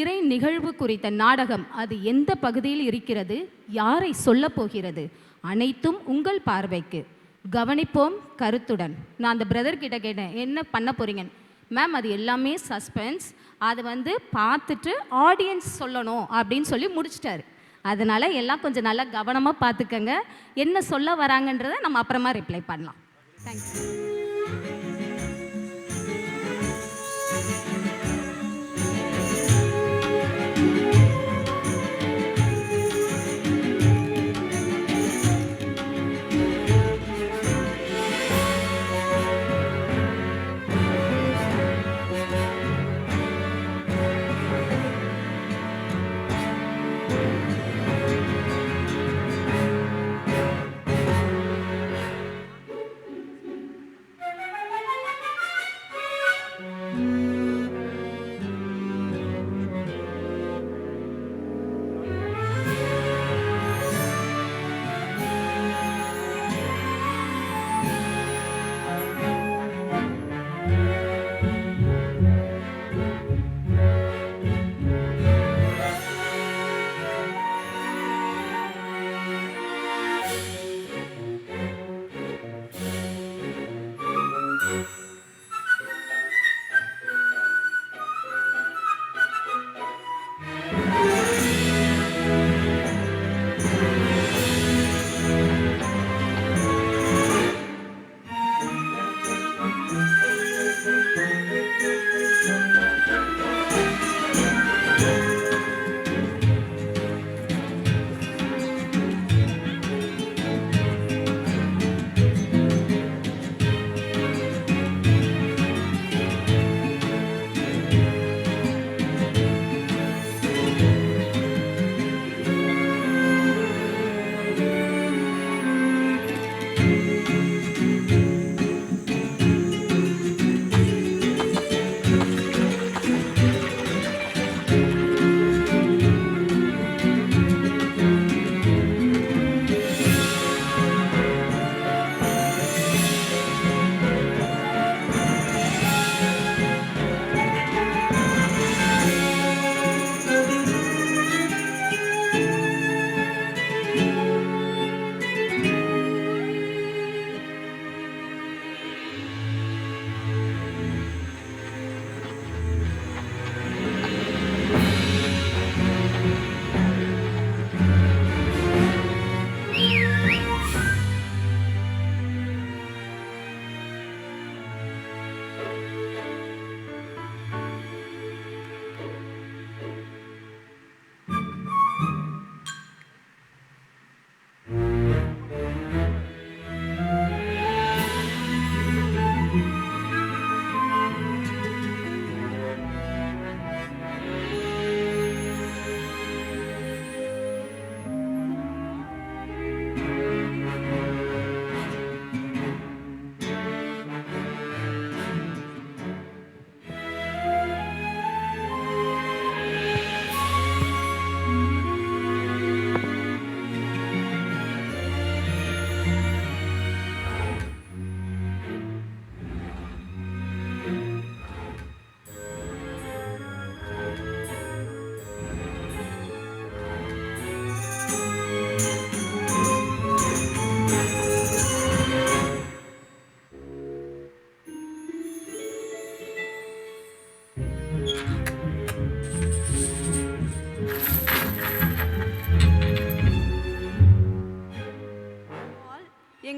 இறை நிகழ்வு குறித்த நாடகம் அது எந்த பகுதியில் இருக்கிறது? யாரை சொல்ல போகிறது? அனைத்தும் உங்கள் பார்வைக்கு. கவனிப்போம் கருத்துடன். நான் அந்த பிரதர் கிட்ட கேட்டேன் என்ன பண்ண போறீங்க மேம் அது எல்லாமே சஸ்பென்ஸ் அது வந்து பார்த்துட்டு ஆடியன்ஸ் சொல்லணும் அப்படின்னு சொல்லி முடிச்சிட்டாரு. அதனால எல்லாம் கொஞ்சம் நல்லா கவனமாக பார்த்துக்கங்க. என்ன சொல்ல வராங்கன்றதை நம்ம அப்புறமா ரிப்ளை பண்ணலாம். தேங்க்யூ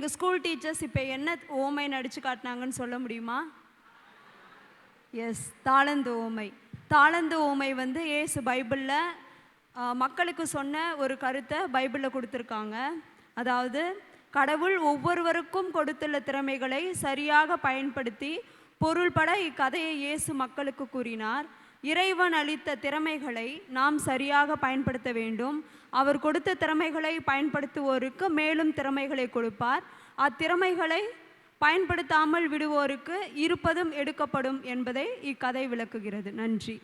எங்கள் ஸ்கூல் டீச்சர்ஸ் இப்போ என்ன ஓமை நடித்து காட்டினாங்கன்னு சொல்ல முடியுமா? எஸ் தாளந்து ஓமை. தாளந்து ஓமை வந்து ஏசு பைபிளில் மக்களுக்கு சொன்ன ஒரு கருத்தை பைபிளில் கொடுத்துருக்காங்க. அதாவது கடவுள் ஒவ்வொருவருக்கும் கொடுத்துள்ள திறமைகளை சரியாக பயன்படுத்தி பொருள்பட இக்கதையை இயேசு மக்களுக்கு கூறினார். இறைவன் அளித்த திறமைகளை நாம் சரியாக பயன்படுத்த வேண்டும். அவர் கொடுத்த திறமைகளை பயன்படுத்துவோருக்கு மேலும் திறமைகளை கொடுப்பார். அத்திறமைகளை பயன்படுத்தாமல் விடுவோருக்கு இருப்பதும் எடுக்கப்படும் என்பதை இக்கதை விளக்குகிறது. நன்றி.